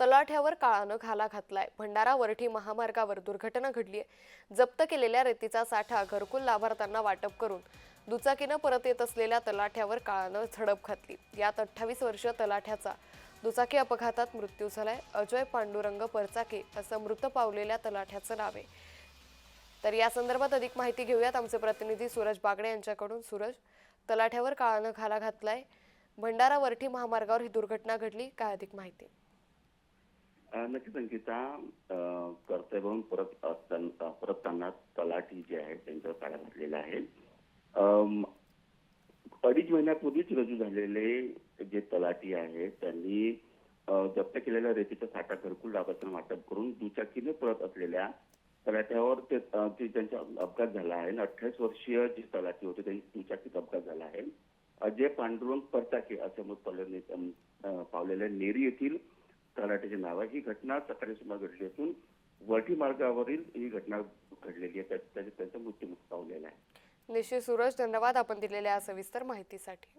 तलाठ्यावर काळानं घाला घातलाय. भंडारा वरठी महामार्गावर दुर्घटना घडली आहे जप्त केलेल्या रेतीचा साठा घरकुल लाभार्थ्यांना वाटप करून दुचाकीनं परत येत असलेल्या तलाठ्यावर काळानं झडप घातली. यात अठ्ठावीस वर्ष तलाठ्याचा दुचाकी अपघातात मृत्यू झालाय. अजय पांडुरंग परचाके असं मृत पावलेल्या तलाठ्याचं नाव आहे. तर या संदर्भात अधिक माहिती घेऊयात आमचे प्रतिनिधी सूरज बागडे यांच्याकडून. सूरज तलाठ्यावर काळानं घाला घातलाय. भंडारा वरठी महामार्गावर ही दुर्घटना घडली. काय अधिक माहिती? नक्कीच अंकिता अ, कर्तव्यावरून परत असताना परतताना तलाठी जे आहे त्यांच्यावर काढा घातलेला आहे. अडीच महिन्यापूर्वीच रजू झालेले जे तलाठी आहेत त्यांनी जप्त केलेल्या रेतीचा साठा घरकुल लाभार्थ्यांना वाटप करून दुचाकीने पळत असलेल्या तलाठ्यावर ते त्यांचा अपघात झाला आहे. अठ्ठावीस वर्षीय जे तलाठी होते त्यांनी दुचाकीत अपघात झाला आहे. अजय पांडुरंग परताके असे मत पावलेले पावलेल्या नेरी येथील तलाठ्याचे नाव आहे. ही घटना सकाळी सुमार घडली असून वरठी मार्गावरील ही घटना घडलेली आहे. त्याचा त्यांचा मृत्यू पावलेला आहे. निश्चित सूरज धन्यवाद आपण दिलेल्या सविस्तर माहितीसाठी.